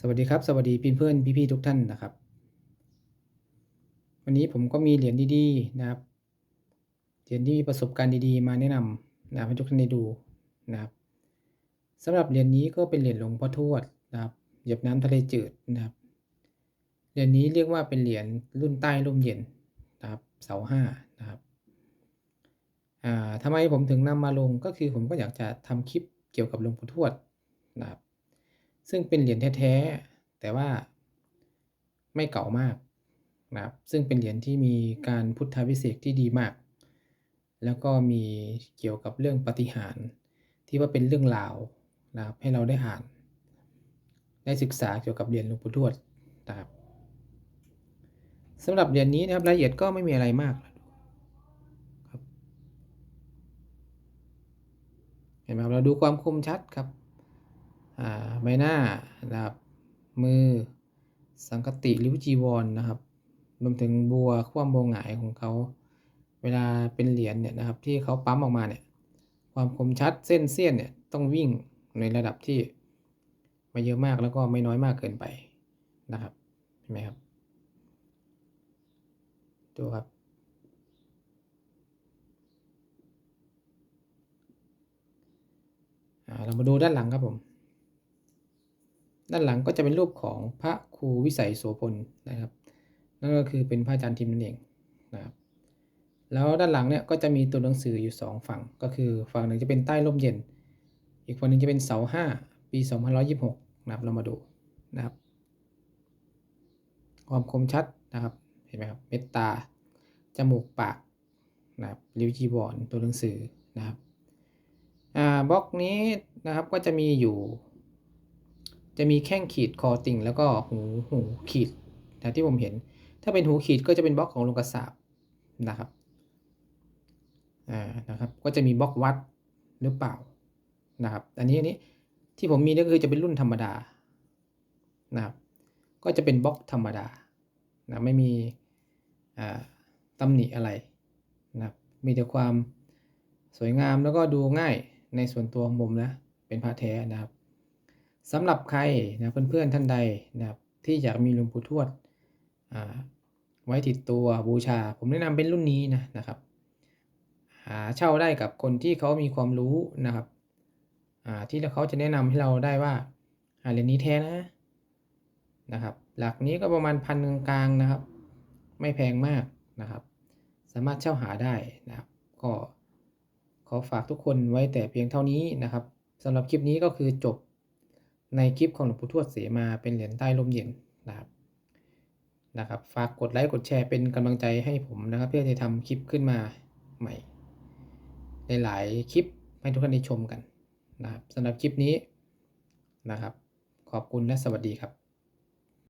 สวัสดีครับ สวัสดีเพื่อนๆพี่ๆทุกท่านนะครับ วันนี้ผมก็มีเหรียญดีๆนะครับเหรียญที่มีประสบการณ์ดีๆ มาแนะนำนะให้ทุกท่านได้ดูนะครับสำหรับเหรียญนี้ก็เป็นเหรียญหลวงพ่อทวดนะครับเหยียบน้ำทะเลจืดนะครับเหรียญนี้เรียกว่าเป็นเหรียญรุ่นใต้ร่มเย็นนะครับเสาห้านะครับอ่าทำไมผมถึงนำมาลงก็คือผมก็อยากจะทำคลิปเกี่ยวกับหลวงพ่อทวดนะครับ ซึ่งเป็นเหรียญแท้ๆแต่ว่าไม่เก่ามากนะครับซึ่งเป็นเหรียญที่มีการพุทธวิเศษที่ดีมาก แล้วก็มีเกี่ยวกับเรื่องปฏิหารที่ว่าเป็นเรื่องราวนะครับให้เราได้อ่าน ได้ศึกษาเกี่ยวกับเหรียญหลวงปู่ทวดนะครับสำหรับเหรียญนี้นะครับรายละเอียดก็ไม่มีอะไรมากครับเห็นไหมครับเราดูความคมชัดครับ ใบหน้านะครับ มือสังคติริวจีวรนนะครับรวมถึงบัวคว่ำบัวหงายของเขาเวลาเป็นเหรียญเนี่ยนะครับ ที่เขาปั๊มออกมาเนี่ย ความคมชัดเส้นเสี้ยนเนี่ยต้องวิ่งในระดับที่ไม่เยอะมากแล้วก็ไม่น้อยมากเกินไปนะครับเห็นไหมครับดูครับ เรามาดูด้านหลังครับผม ด้านหลังก็จะเป็นรูปของพระครูวิสัยโสพลนะครับ นั่นก็คือเป็นพระอาจารย์ทิมนั่นเองนะครับแล้วด้านหลังเนี่ยก็จะมีตัวหนังสืออยู่ 2 ฝั่ง ก็คือฝั่งหนึ่งจะเป็นใต้ร่มเย็น อีกฝั่งหนึ่งจะเป็นเสาห้าปี2526นะครับเรามาดูนะครับ ความคมชัดนะครับเห็นไหมครับเมตตาจมูกปากนะครับริ้วจีวรตัวหนังสือนะครับอ่าบล็อกนี้นะครับก็จะมีอยู่ จะมีแข้งขีดคอติ่งแล้วก็หูหูขีดนะที่ผมเห็น ถ้าเป็นหูขีดก็จะเป็นบล็อกของลงกระสาบนะครับอ่านะครับก็จะมีบล็อกวัดหรือเปล่านะครับ อันนี้อันนี้ที่ผมมีก็คือจะเป็นรุ่นธรรมดานะครับ ก็จะเป็นบล็อกธรรมดานะไม่มีอ่าตำหนิอะไรนะครับมีแต่ความสวยงามแล้วก็ดูง่ายในส่วนตัวของผมนะ เป็นพระแท้นะครับ สำหรับใครนะเพื่อนๆท่านใดนะครับที่อยากมีหลวงปู่ทวดไว้ติดตัวบูชา ผมแนะนำเป็นรุ่นนี้นะนะครับหาเช่าได้กับคนที่เขามีความรู้นะครับที่เขาจะแนะนำให้เราได้ว่าเหรียญนี้แท้นะนะครับ หลักนี้ก็ประมาณพันกลางๆนะครับ ไม่แพงมากนะครับ สามารถเช่าหาได้นะครับ ก็ขอฝากทุกคนไว้แต่เพียงเท่านี้นะครับสำหรับคลิปนี้ก็คือจบ ในคลิปของหลวงปู่ทวดเสมาเป็นเหรียญใต้ลมเย็นนะครับนะครับฝากกดไลค์กดแชร์เป็นกำลังใจให้ผมนะครับเพื่อจะทำคลิปขึ้นมาใหม่หลายๆคลิปให้ทุกท่านได้ชมกันนะครับสำหรับคลิปนี้นะครับ ขอบคุณและสวัสดีครับ